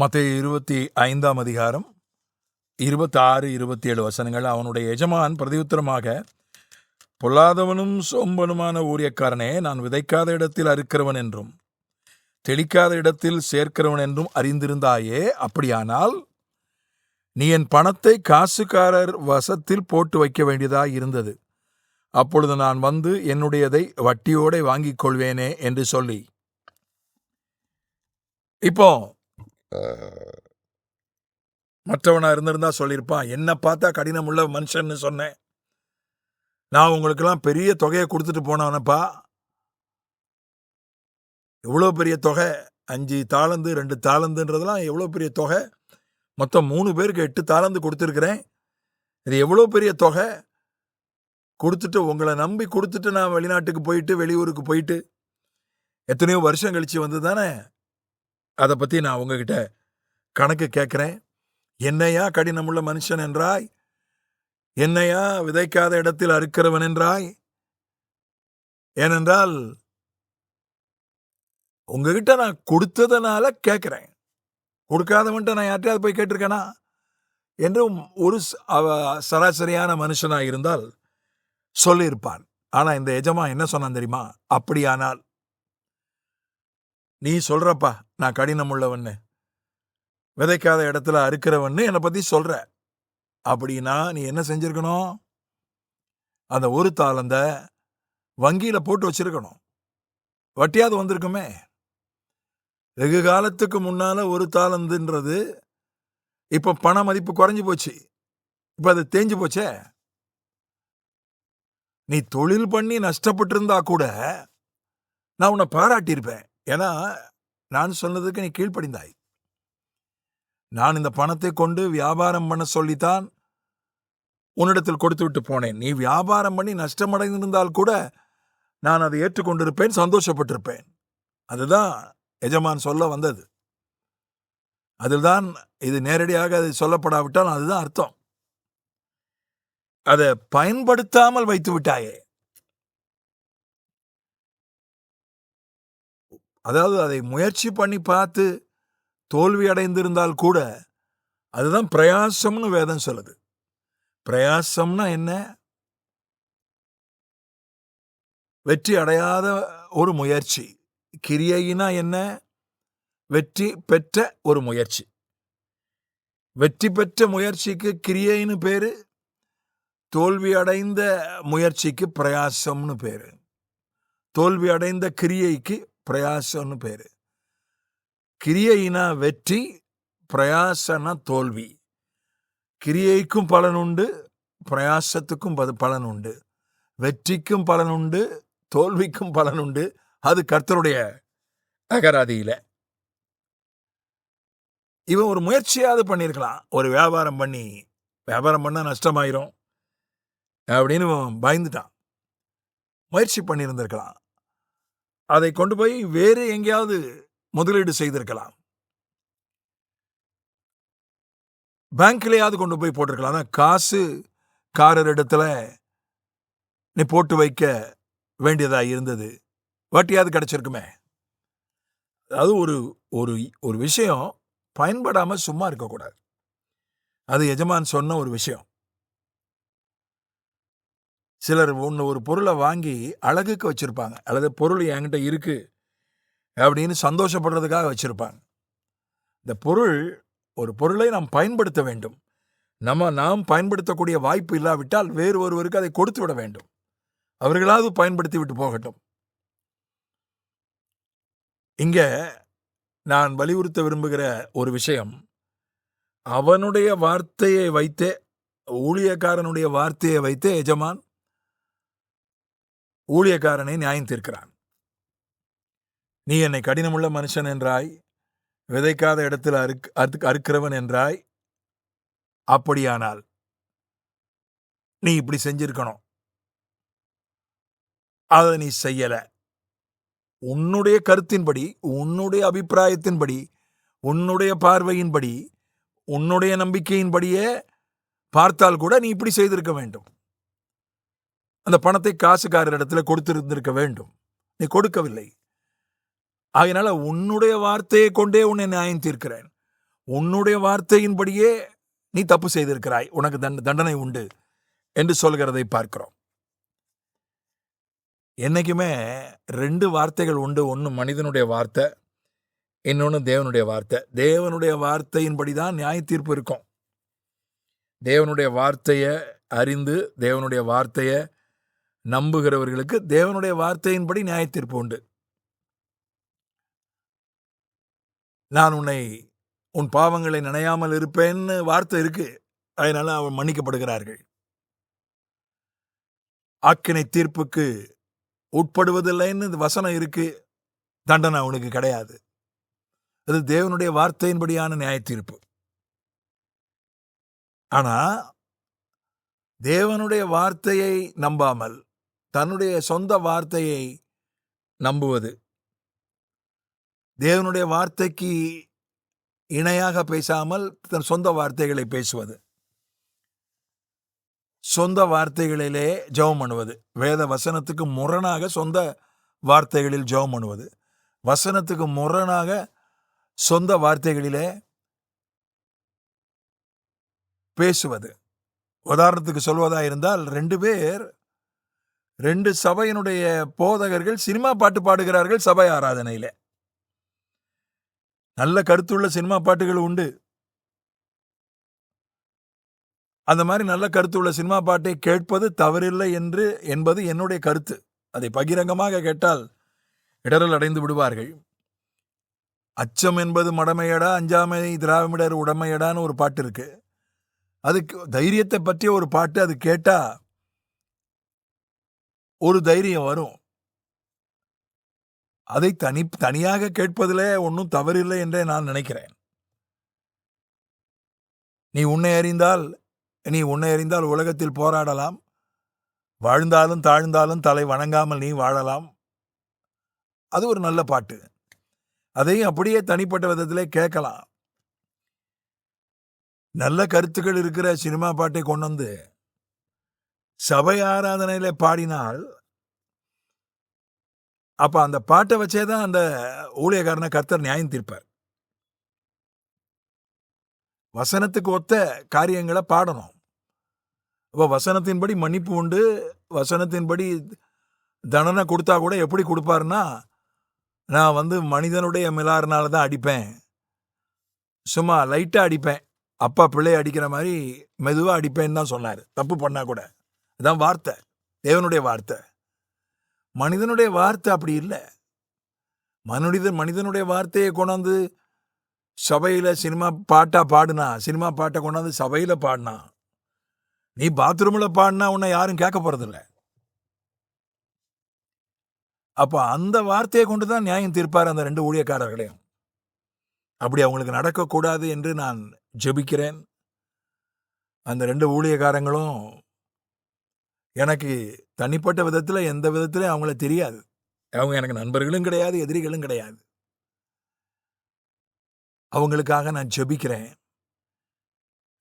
மத்திய இருபத்தி ஐந்தாம் அதிகாரம் இருபத்தாறு இருபத்தி ஏழு வசனங்கள். அவனுடைய எஜமான் பிரதியுத்தரமாக பொல்லாதவனும் சோம்பனுமான ஊழியக்காரனே நான் விதைக்காத இடத்தில் அறுக்கிறவன் என்றும் தெளிக்காத இடத்தில் சேர்க்கிறவன் என்றும் அறிந்திருந்தாயே அப்படியானால் நீ என் பணத்தை காசுக்காரர் வசத்தில் போட்டு வைக்க வேண்டியதாக இருந்தது. அப்பொழுது நான் வந்து என்னுடையதை வட்டியோടെ வாங்கிக் கொள்வேனே என்று சொல்லி. இப்போ மற்றவனா இருந்திருந்தா சொல்லியிருப்பான். என்ன பார்த்தா கடினம் உள்ள மனுஷன்னு சொன்னேன். நான் உங்களுக்கெல்லாம் பெரிய தொகையை கொடுத்துட்டு போனவனப்பா எவ்வளோ பெரிய தொகை? அஞ்சு தாளந்து ரெண்டு தாளந்துன்றதெல்லாம் எவ்வளோ பெரிய தொகை? மொத்தம் மூணு பேருக்கு எட்டு தாளந்து கொடுத்துருக்குறேன். இது எவ்வளோ பெரிய தொகை? கொடுத்துட்டு உங்களை நம்பி கொடுத்துட்டு நான் வெளிநாட்டுக்கு போயிட்டு வெளியூருக்கு போயிட்டு எத்தனையோ வருஷம் கழிச்சு வந்து தானே? அதை பற்றி நான் உங்ககிட்ட கணக்கு கேட்குறேன் என்னையா கடினமுள்ள மனுஷன் என்றாய்? என்னையா விதைக்காத இடத்தில் அறுக்கிறவன் என்றாய்? ஏனென்றால் உங்ககிட்ட நான் கொடுத்ததனால கேட்குறேன் கொடுக்காதவன்ட்ட நான் யார்ட்டையாவது போய் கேட்டிருக்கேனா? என்றும் ஒரு அவ- சராசரியான மனுஷனாக இருந்தால் சொல்லியிருப்பான். ஆனா இந்த எஜமா என்ன சொன்னான் தெரியுமா? அப்படியானால் நீ சொல்றப்பா நான் கடினம் உள்ளவன்னு விதைக்காத இடத்துல அறுக்கிறவன்னு என்னை பத்தி சொல்ற. அப்படின்னா நீ என்ன செஞ்சிருக்கணும்? அந்த ஒரு தாளந்த வங்கியில போட்டு வச்சிருக்கணும். வட்டியாவது வந்திருக்குமே. வெகு காலத்துக்கு முன்னால ஒரு தாளந்துன்றது இப்ப பண மதிப்பு குறைஞ்சு போச்சு. இப்ப அது தேஞ்சு போச்சே. நீ தொழில் பண்ணி நஷ்டப்பட்டிருந்தா கூட நான் உன்னை பாராட்டியிருப்பேன். ஏன்னா நான் சொன்னதுக்கு நீ கீழ்ப்படிந்தாய். நான் இந்த பணத்தை கொண்டு வியாபாரம் பண்ண சொல்லித்தான் உன்னிடத்தில் கொடுத்து விட்டு போனேன். நீ வியாபாரம் பண்ணி நஷ்டமடைந்திருந்தால் கூட நான் அதை ஏற்றுக்கொண்டிருப்பேன் சந்தோஷப்பட்டிருப்பேன். அதுதான் எஜமான் சொல்ல வந்தது. அதில்தான் இது நேரடியாக அது சொல்லப்படாவிட்டால் அதுதான் அர்த்தம். அதை பயன்படுத்தாமல் வைத்து விட்டாயே அதாவது அதை முயற்சி பண்ணி பார்த்து தோல்வி அடைந்திருந்தால் கூட அதுதான் பிரயாசம்னு வேதம் சொல்லுது. பிரயாசம்னா என்ன? வெற்றி அடையாத ஒரு முயற்சி. கிரியைனா என்ன? வெற்றி பெற்ற ஒரு முயற்சி. வெற்றி பெற்ற முயற்சிக்கு கிரியைன்னு பேரு? தோல்வி அடைந்த முயற்சிக்கு பிரயாசம்னு பேரு. தோல்வி அடைந்த கிரியைக்கு பிரயாசம்னு பேர். கிரியைனா வெற்றி பிரயாசனா தோல்வி. கிரியைக்கும் பலன் உண்டு பிரயாசத்துக்கும் பலன் உண்டு. வெற்றிக்கும் பலன் உண்டு தோல்விக்கும் பலன் உண்டு. அது கர்த்தருடைய அகராதியில். இவன் ஒரு முயற்சியாவது பண்ணியிருக்கலாம் ஒரு வியாபாரம் பண்ணி வியாபாரம் பண்ணால் நஷ்டமாயிரும் அப்படின்னு பயந்துட்டான். முயற்சி பண்ணியிருந்திருக்கலாம் அதை கொண்டு போய் வேறு எங்கேயாவது முதலீடு செய்திருக்கலாம். பேங்க்லேயாவது கொண்டு போய் போட்டிருக்கலாம். ஆனால் காசு காரர் இடத்துல நீ போட்டு வைக்க வேண்டியதாக இருந்தது. வட்டியாவது கிடச்சிருக்குமே. அதாவது ஒரு ஒரு ஒரு விஷயம் பயன்படாமல் சும்மா இருக்கக்கூடாது. அது எஜமான் சொன்ன ஒரு விஷயம். சிலர் ஒன்று ஒரு பொருளை வாங்கி அழகுக்கு வச்சுருப்பாங்க. அல்லது பொருள் என்கிட்ட இருக்குது அப்படின்னு சந்தோஷப்படுறதுக்காக வச்சுருப்பாங்க. இந்த பொருள் ஒரு பொருளை நாம் பயன்படுத்த வேண்டும். நம்ம நாம் பயன்படுத்தக்கூடிய வாய்ப்பு இல்லாவிட்டால் வேறு ஒருவருக்கு அதை கொடுத்து விட வேண்டும். அவர்களாவது பயன்படுத்தி விட்டு போகட்டும். இங்கே நான் வலியுறுத்த விரும்புகிற ஒரு விஷயம். அவனுடைய வார்த்தையை வைத்தே ஊழியக்காரனுடைய வார்த்தையை வைத்தே எஜமான் ஊழியக்காரனை நியாயம் தீர்க்கிறான். நீ என்னை கடினமுள்ள மனுஷன் என்றாய் விதைக்காத இடத்தில் அறுக் அறுக்- அறுக்கிறவன் என்றாய். அப்படியானால் நீ இப்படி செஞ்சிருக்கணும். அதை நீ செய்யலை. உன்னுடைய கருத்தின்படி உன்னுடைய அபிப்பிராயத்தின்படி உன்னுடைய பார்வையின்படி உன்னுடைய நம்பிக்கையின்படியே பார்த்தால் கூட நீ இப்படி செய்திருக்க வேண்டும். அந்த பணத்தை காசுக்காரரிடத்துல கொடுத்திருந்திருக்க வேண்டும். நீ கொடுக்கவில்லை. ஆகையினால உன்னுடைய வார்த்தையை கொண்டே உன்னை நியாயம் தீர்க்கிறேன். உன்னுடைய வார்த்தையின்படியே நீ தப்பு செய்திருக்கிறாய். உனக்கு தண்ட- தண்டனை உண்டு என்று சொல்கிறதை பார்க்கிறோம். என்னைக்குமே ரெண்டு வார்த்தைகள் உண்டு. ஒன்று மனிதனுடைய வார்த்தை இன்னொன்று தேவனுடைய வார்த்தை. தேவனுடைய வார்த்தையின்படி தான் நியாய தீர்ப்பு இருக்கும். தேவனுடைய வார்த்தையை அறிந்து தேவனுடைய வார்த்தையை நம்புகிறவர்களுக்கு தேவனுடைய வார்த்தையின்படி நியாயத்தீர்ப்பு உண்டு. நான் உன்னை உன் பாவங்களை நினையாமல் இருப்பேன்னு வார்த்தை இருக்கு. அதனால அவன் மன்னிக்கப்படுகிறார்கள். ஆக்கினை தீர்ப்புக்கு உட்படுவதில்லைன்னு வசனம் இருக்கு. தண்டனை அவனுக்கு கிடையாது. அது தேவனுடைய வார்த்தையின்படியான நியாய தீர்ப்பு ஆனா தேவனுடைய வார்த்தையை நம்பாமல் தன்னுடைய சொந்த வார்த்தையை நம்புவது. தேவனுடைய வார்த்தைக்கு இணையாக பேசாமல் தன் சொந்த வார்த்தைகளை பேசுவது. சொந்த வார்த்தைகளிலே ஜெபம் பண்ணுவது. வேத வசனத்துக்கு முரணாக சொந்த வார்த்தைகளில் ஜெபம் பண்ணுவது. வசனத்துக்கு முரணாக சொந்த வார்த்தைகளிலே பேசுவது. உதாரணத்துக்கு சொல்வதாக இருந்தால் ரெண்டு பேர் ரெண்டு சபையினுடைய போதகர்கள் சினிமா பாட்டு பாடுகிறார்கள் சபை ஆராதனையில. நல்ல கருத்துள்ள சினிமா பாட்டுகள் உண்டு. அந்த மாதிரி நல்ல கருத்துள்ள சினிமா பாட்டை கேட்பது தவறில்லை என்று என்பது என்னுடைய கருத்து. அதை பகிரங்கமாக கேட்டால் இடரல் அடைந்து விடுவார்கள். அச்சம் என்பது மடமையடா அஞ்சாமை திராவிடர் உடமையடான்னு ஒரு பாட்டு இருக்கு. அதுக்கு தைரியத்தை பற்றிய ஒரு பாட்டு அது கேட்டால் ஒரு தைரியம் வரும். அதை தனி தனியாக கேட்பதிலே ஒன்றும் தவறில்லை என்றே நான் நினைக்கிறேன். நீ உன்னை அறிந்தால் நீ உன்னை அறிந்தால் உலகத்தில் போராடலாம். வாழ்ந்தாலும் தாழ்ந்தாலும் தலை வணங்காமல் நீ வாழலாம். அது ஒரு நல்ல பாட்டு. அதையும் அப்படியே தனிப்பட்ட விதத்திலே கேட்கலாம். நல்ல கருத்துக்கள் இருக்கிற சினிமா பாட்டை கொண்டு வந்து சபை ஆராதனையில பாடினால் அப்ப அந்த பாட்டை வச்சே தான் அந்த ஊழியக்காரனை கர்த்தர் நியாயம் தீர்ப்பார். வசனத்துக்கு ஒத்த காரியங்களை பாடணும். அப்போ வசனத்தின்படி மன்னிப்பு உண்டு வசனத்தின்படி தண்டனை கொடுத்தா கூட எப்படி கொடுப்பாருன்னா நான் வந்து மனிதனுடைய மிலாறுனால தான் அடிப்பேன். சும்மா லைட்டாக அடிப்பேன். அப்பா பிள்ளைய அடிக்கிற மாதிரி மெதுவாக அடிப்பேன்னு தான் சொன்னார். தப்பு பண்ணா கூட. இதான் வார்த்தை. தேவனுடைய வார்த்தை. மனிதனுடைய வார்த்தை அப்படி இல்லை. மனிதன் மனிதனுடைய வார்த்தையை கொண்டாந்து சபையில் சினிமா பாட்டா பாடுனா சினிமா பாட்டை கொண்டாந்து சபையில் பாடினா நீ பாத்ரூமில் பாடினா உன்னை யாரும் கேட்க போகிறதில்ல அப்போ அந்த வார்த்தையை கொண்டு தான் நியாயம் தீர்ப்பார் அந்த ரெண்டு ஊழியக்காரர்களையும். அப்படி அவங்களுக்கு நடக்கக்கூடாது என்று நான் ஜெபிக்கிறேன். அந்த ரெண்டு ஊழியக்காரங்களும் எனக்கு தனிப்பட்ட விதத்தில் எந்த விதத்திலையும் அவங்கள தெரியாது. அவங்க எனக்கு நண்பர்களும் கிடையாது எதிரிகளும் கிடையாது. அவங்களுக்காக நான் ஜெபிக்கிறேன்.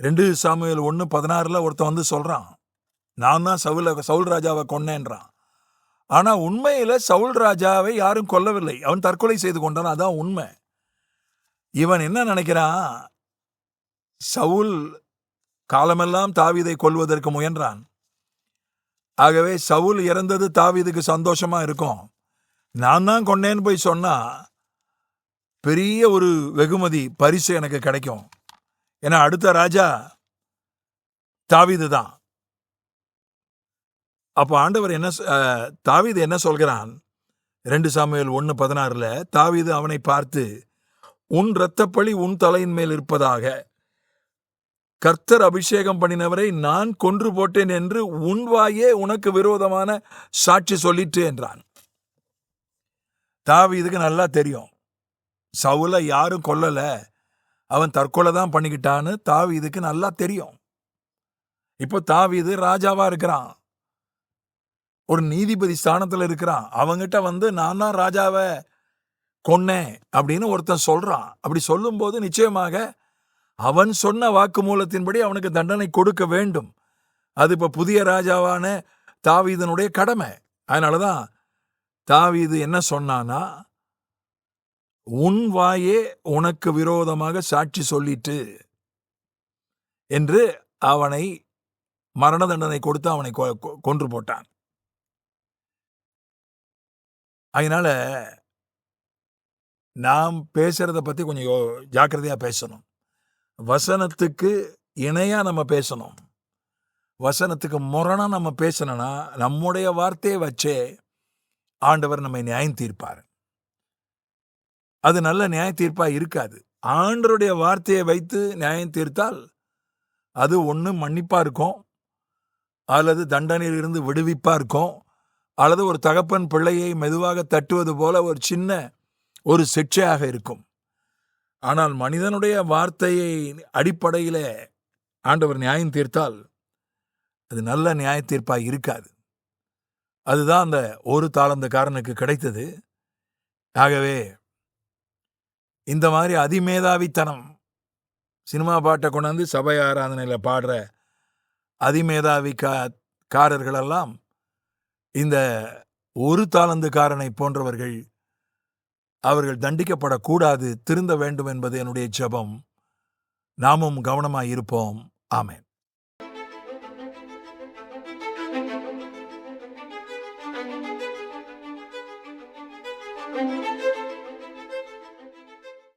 ரெண்டு சாமியல் ஒன்று பதினாறில் ஒருத்தன் வந்து சொல்கிறான் நான் தான் சவுல சவுல் ராஜாவை கொன்னேன்றான். ஆனால் உண்மையில் சவுல் ராஜாவை யாரும் கொல்லவில்லை. அவன் தற்கொலை செய்து கொண்டான். அதான் உண்மை. இவன் என்ன நினைக்கிறான்? சவுல் காலமெல்லாம் தாவிதை கொல்வதற்கு முயன்றான். ஆகவே சவுல் இறந்தது தாவீதுக்கு சந்தோஷமா இருக்கும். நான் தான் கொண்டேன்னு போய் சொன்னா பெரிய ஒரு வெகுமதி பரிசு எனக்கு கிடைக்கும். ஏன்னா அடுத்த ராஜா தாவீது தான். அப்போ ஆண்டவர் என்ன சொ- தாவீது என்ன சொல்கிறான்? ரெண்டு சாமியல் ஒன்று பதினாறில் தாவீது அவனை பார்த்து உன் இரத்தப்பழி உன் தலையின் மேல் இருப்பதாக கர்த்தர் அபிஷேகம் பண்ணினவரை நான் கொன்று போட்டேன் என்று உன் வாயே உனக்கு விரோதமான சாட்சி சொல்லிட்டு என்றான். தாவீதுக்கு நல்லா தெரியும். சவுல யாரும் கொல்லல. அவன் தற்கொலை தான் பண்ணிக்கிட்டான்னு தாவீதுக்கு நல்லா தெரியும். இப்போ தாவீது ராஜாவா இருக்கிறான். ஒரு நீதிபதி ஸ்தானத்தில் இருக்கிறான். அவங்கிட்ட வந்து நான் தான் ராஜாவை கொன்னேன் அப்படின்னு ஒருத்தன் சொல்றான். அப்படி சொல்லும்போது நிச்சயமாக அவன் சொன்ன வாக்குமூலத்தின்படி அவனுக்கு தண்டனை கொடுக்க வேண்டும். அது இப்போ புதிய ராஜாவான தாவீதனுடைய கடமை. அதனாலதான் தாவீது என்ன சொன்னானா உன் வாயே உனக்கு விரோதமாக சாட்சி சொல்லிட்டு என்று அவனை மரண தண்டனை கொடுத்து அவனை கொ- கொ- கொன்று போட்டான். அதனால நாம் பேசுறத பத்தி கொஞ்சம் யோ- ஜாக்கிரதையா பேசணும். வசனத்துக்கு இணையாக நம்ம பேசணும். வசனத்துக்கு முரணாக நம்ம பேசணும்னா நம்முடைய வார்த்தையை வச்சே ஆண்டவர் நம்மை நியாயம் தீர்ப்பார். அது நல்ல நியாய தீர்ப்பாக இருக்காது. ஆண்டருடைய வார்த்தையை வைத்து நியாயம் தீர்த்தால் அது ஒன்று மன்னிப்பாக இருக்கும். அல்லது தண்டனையில் இருந்து இருக்கும். அல்லது ஒரு தகப்பன் பிள்ளையை மெதுவாக தட்டுவது போல ஒரு சின்ன ஒரு சிக்ஷையாக இருக்கும். ஆனால் மனிதனுடைய வார்த்தையை அடிப்படையில் ஆண்டவர் நியாயம் தீர்த்தால் அது நல்ல நியாய தீர்ப்பாக இருக்காது. அதுதான் அந்த ஒரு தாளந்தக்காரனுக்கு கிடைத்தது. ஆகவே இந்த மாதிரி அதிமேதாவித்தனம் சினிமா பாட்டை கொண்டாந்து சபை ஆராதனையில் பாடுற அதிமேதாவி கா காரர்களெல்லாம் இந்த ஒரு தாளந்துக்காரனை போன்றவர்கள் அவர்கள் தண்டிக்கப்படக்கூடாது திருந்த வேண்டும் என்பது என்னுடைய ஜெபம். நாமும் கவனமாய் இருப்போம். ஆமென்.